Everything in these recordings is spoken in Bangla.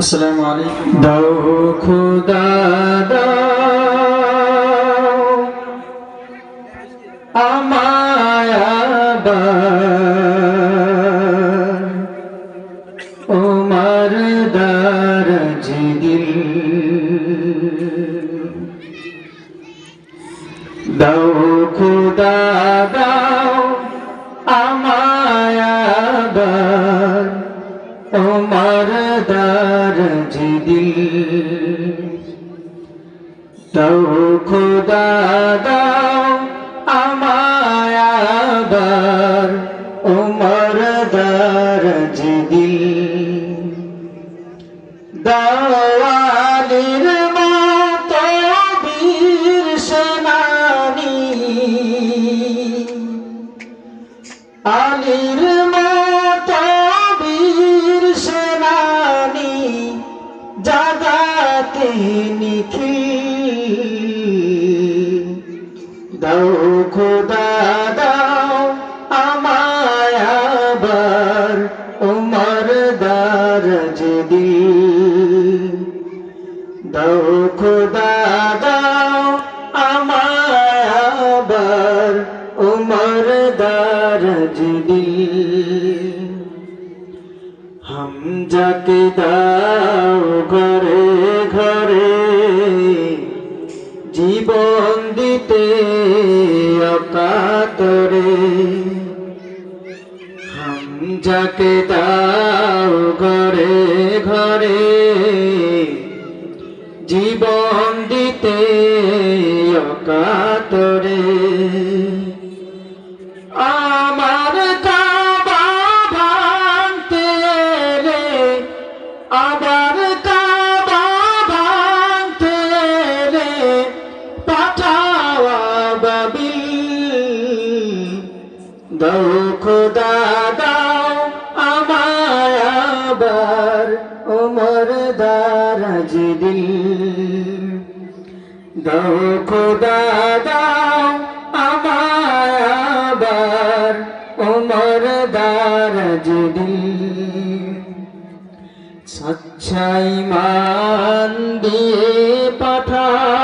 আসসালামু আলাইকুম। দাও খুদা দাও। আমায় ওমার ওমার দার দিল তো খুদা দাও আমায় আবার নিখিল দাও খোদা, দাও আমায় আবার উমর দারজ দিল দাও খোদা, দাও আমায় আবার উমর দারজ ঘরে। জীবন দিতে অকাতরে। হাম যাকে দাও ঘরে ঘরে। দাও খোদা, দাও আমায় দারাজ দিল দাও খোদা, দাও আমায় দারাজ দিল সচ্ছাই মান দিয়ে পাঠাও।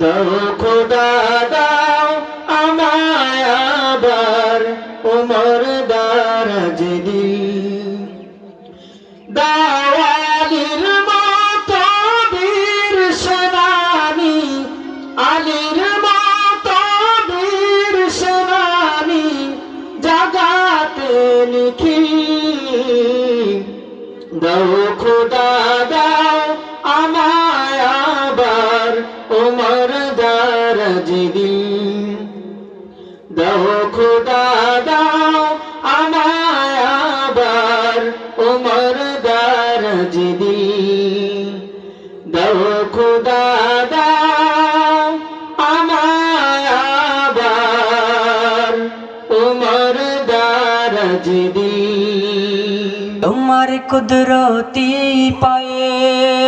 দাও খোদা দাও আমায় আবার উমর দারজ দিল দাও লিখি দাও খোদা, দাও আমায় আবার ওমর দারজ দিল দাও খোদা, দাও আমায় আবার ওমর দারজ দিল দিল তোমার কুদরতি পায়ে